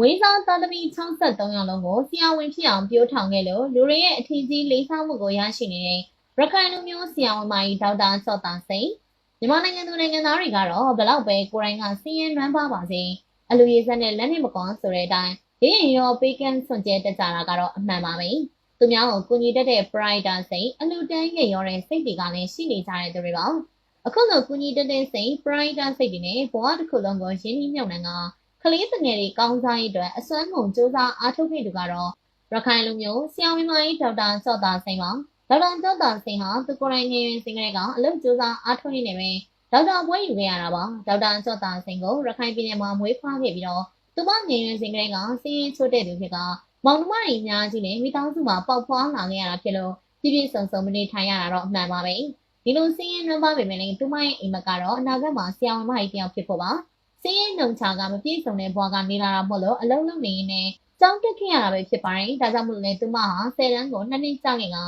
မွေးစားသားသမီး63ယောက်လုံးကိုဆရာဝန်ဖြစ်အောင်ပြောထောင်ခဲ့လို့လူတွေရဲ့အထင်ကြီးလေးစားမှုကိုရရှိနေတဲ့ရခိုင်လူမျိုးဆရာဝန်မကြီးဒေါက်တာစောတာစိန်မြန်မာနိုင်ငံသူနိုင်ငံသားတွေကတော့ဘလောက်ပဲကိုယ်တိုင်ကစီးရင်နှမ်းပါပါစေအလူရည်ဆက်နဲ့လက်နဲ့မကွန်ဆိုတဲ့အတိုင်းရရင်ရောပေးကန်းဆွန့်ကျဲတက်ကြတာကတော့အမှန်ပါပဲသူများကိုကူညီတတ်တဲ့ brighter စိတ်အလူတန်းရဲ့ရောတဲ့စိတ်တွေကလည်းရှိနေကြတဲ့သူတွေပါအခုလိုကူညီတတ်တဲ့စိတ် brighter စိတ်တွေနဲ့ဘဝတစ်ခုလုံးကိုရင်းနှီးမြှုပ်နှံကက လေးငယ်တွေကောင်းစားရေးအတွက်အစွမ်းကုန်စူးစမ်းအားထုတ်ခဲ့သူကတော့ရခိုင်လူမျိုးဆရာဝန်မကြီးဒေါက်တာစောတာစိန်ပါဒေါက်တာစောတာစိန်ဟာသူကိုယ်တိုင်ငယ်ရင်စင်ကလေးကအလုပ်စူးစမ်းအားထုတ်နေနေပဲဒေါက်တာဘွဲယူခဲ့ရတာပါဒေါက်တာစောတာစိန်ကိုရခိုင်ပြည်နယ်မှာမွေးဖွားခဲ့ပြီးတော့သူမငယ်ရင်စင်ကလေးကစီးရင်ချိုးတဲ့သူဖြစ်ကမောင်နှမတွေအများကြီးနဲ့မိသားစုမှာပေါက်ဖွားလာခဲ့ရတာဖြစ်လို့ပြည့်ပြည့်စုံစုံမနေထိုင်ရတာတော့အမှန်ပါပဲဒီလိုစီးရင်နှမ်းပါပေမဲ့လည်းသူမရဲ့အိမ်မက်ကတော့အနာဂတ်မှာဆရာဝန်မကြီးတယောက်ဖြစ်ဖို့ပါ စင်းရဲနှုံချာကမပြည့်စုံတဲ့ဘဝကနေလာတာမို့လို့အလုံးလုံးနေရင်းနဲ့ကြောင်းတက်ခဲ့ရတာပဲဖြစ်ပါတယ်။ဒါကြောင့်မို့လို့လေသူမဟာဆယ်တန်းကိုနှစ်နှစ်ကြာခင်က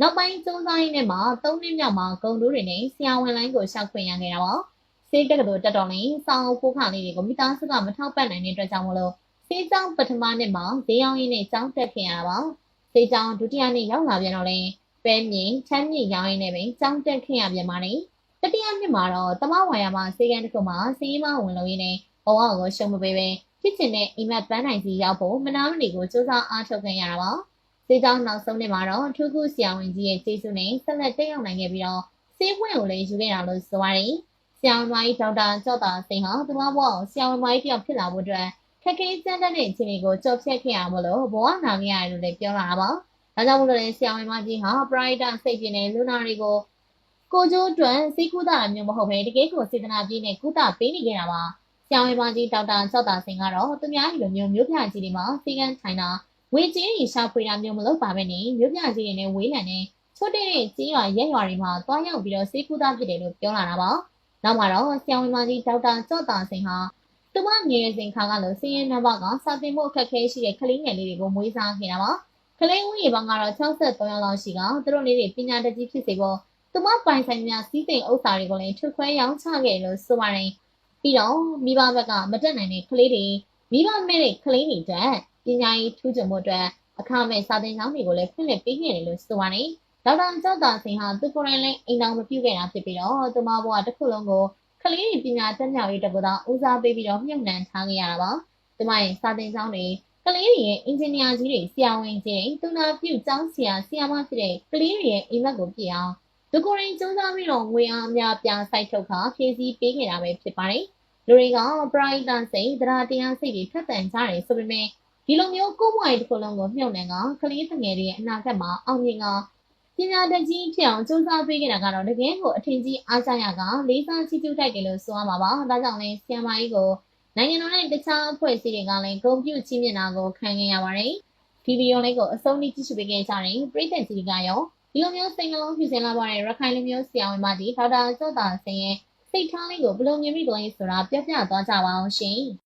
နောက်ပိုင်းစူးစမ်းရင်းနဲ့မှသုံးနှစ်မြောက်မှာဂုံတူးတွေနဲ့ဆရာဝန်လိုင်းကိုရှောက်ခွင့်ရခဲ့တာပါ။စေးတက်ကတော်တက်တော်လင်းစောင်းဖိုးခါလေးတွေကိုမိသားစုကမထောက်ပံ့နိုင်တဲ့အတွက်ကြောင့်မို့လို့စေးကြောင်းပထမနှစ်မှာဈေးရောင်းရင်းနဲ့ကြောင်းတက်ခဲ့ရတာပါ။စေးကြောင်းဒုတိယနှစ်ရောက်လာပြန်တော့လေပဲမြင့်ချမ်းမြင့်ရောင်းရင်းနဲ့ပဲကြောင်းတက်ခဲ့ရပြန်ပါတယ်။ တတိယနှစ်မှာတော့တမဝါယာမှာစေကန်တစ်ခုမှာစီးမဝင်လို့ရင်းနဲ့ဘဝကိုရှုံးမပေးပဲဖြစ်ချင်တဲ့အိမ်မက်ပန်းနိုင်စီရောက်ဖို့မနာမနေကိုစူးစမ်းအားထုတ်ခဲ့ရတာပါ။စေကြောင်းနောက်ဆုံးနှစ်မှာတော့ထူးခုဆရာဝန်ကြီးရဲ့ကျေးဇူးနဲ့ဆက်လက်တက်ရောက်နိုင်ခဲ့ပြီးတော့စေးခွင့်ကိုလည်းယူခဲ့တာလို့ဆိုပါတယ်။ဆရာဝန်မကြီးဒေါက်တာကျော့တာစိန်ဟာသူမဘဝကိုဆရာဝန်မကြီးတယောက်ဖြစ်လာဖို့အတွက်ခက်ခဲကြမ်းတမ်းတဲ့အခြေအနေကိုကြော်ဖြတ်ခဲ့ရမလို့ဘဝနာခဲ့ရတယ်လို့လည်းပြောလာတာပါ။ဒါကြောင့်မို့လို့လည်းဆရာဝန်မကြီးဟာပရိုက်တာစိတ်ပြင်းတဲ့လူနာတွေကို ကိုကျိုးအတွက်စိတ်ကူးတာမျိုးမဟုတ်ဘဲတကယ်ကိုစေတနာပြည့်နဲ့ကုသပေးနေခဲ့တာပါ။ဆရာဝန်မကြီးဒေါက်တာစောတာစင်ကတော့သူများလိုမျိုးမျိုးပြကြီးတွေမှာစီကန်းထိုင်တာဝေကြီးရီရှာဖွေတာမျိုးမလုပ်ပါပဲနဲ့မျိုးပြကြီးတွေနဲ့ဝေးလံနဲ့ချွတ်တဲ့ကြီးရွာရက်ရွာတွေမှာတွားရောက်ပြီးတော့စိတ်ကူးတာဖြစ်တယ်လို့ပြောလာတာပါ။နောက်မှာတော့ဆရာဝန်မကြီးဒေါက်တာစောတာစင်ဟာသူမငယ်စဉ်ခါကလို့စင်းရဲနံပါတ်ကစာသင်ဖို့အခက်အခဲရှိတဲ့ကလေးငယ်လေးတွေကိုမွေးစားခဲ့တာပါ။ကလေးဦးရေပေါင်းကတော့63ယောက်လောက်ရှိကသူတို့လေးတွေပညာတတ်ကြီးဖြစ်စေဖို့ သူမပိုင်ဆိုင်များစီးစိမ်ဥစ္စာတွေကိုလည်းထုတ်ခွဲရောင်းချခဲ့လို့ဆိုပါတယ်။ပြီးတော့မိဘဘက်ကမတက်နိုင်တဲ့ကလေးတွေမိဘမဲ့တဲ့ကလေးတွေအတွက်ပညာရေးထူးချွန်မှုအတွက်အခမဲ့စာသင်ကျောင်းတွေကိုလည်းဖွင့်လှစ်ပေးခဲ့တယ်လို့ဆိုပါတယ်။ဒေါက်တာကျောက်တာစင်ဟာသူကိုယ်တိုင်လည်းအိမ်တော်မပြုတ်ခဲ့တာဖြစ်ပြီးတော့သူမဘဝတစ်ခုလုံးကိုကလေးတွေပညာတက်မြောက်ရေးတကူတော့ဦးစားပေးပြီးတော့မြှုပ်နှံထားခဲ့ရတာပါ။သူမရဲ့စာသင်ကျောင်းတွေကလေးတွေရဲ့အင်ဂျင်နီယာကြီးတွေဆရာဝန်ကြီးတွေသူနာပြုကျောင်းဆရာဆရာမဖြစ်တဲ့ကလေးတွေရဲ့အိမ်မက်ကိုပြည့်အောင် သူကိုယ်တိုင်စူးစမ်းပြီးတော့ငွေအားအများပြားစိုက်ထုတ်ခါဖြည့်ဆည်းပေးခဲ့တာပဲဖြစ်ပါတယ်။လူတွေက brighter စိတ်တရားတရားစိတ်တွေထက်သန်ကြတယ်ဆိုပေမဲ့ဒီလိုမျိုးကိုယ်ပွားရေးတစ်ခုလုံးကိုမြှုပ်နှံကကလေးငယ်တွေရဲ့အနာဂတ်မှာအောင်မြင်ကပညာတတ်ကြီးဖြစ်အောင်စူးစမ်းပေးခဲ့တာကတော့တကယ်ကိုအထင်ကြီးအားကြရကလေးစားချီးကျူးတိုက်တယ်လို့ဆိုရမှာပါ။ဒါကြောင့်လဲဆီယမကြီးကိုနိုင်ငံတော်နဲ့တခြားအဖွဲ့အစည်းတွေကလည်းဂုဏ်ပြုချီးမြှင့်တာကိုခံခဲ့ရပါတယ်။ဒီဗီဒီယိုလေးကိုအဆုံးထိကြည့်ရှုပေးခဲ့ကြတဲ့ပရိသတ်ကြီးကရော ဒီလိုမျိုးစိတ်နှလုံးဖြူစင်လာပါတဲ့ရခိုင်လူမျိုးဆရာဝန်မကြီးဒေါက်တာစောတာစင်ရဲ့စိတ်ထားလေးကိုဘယ်လိုမြင်မိလဲဆိုတာပြောပြသွားကြပါအောင်ရှင်။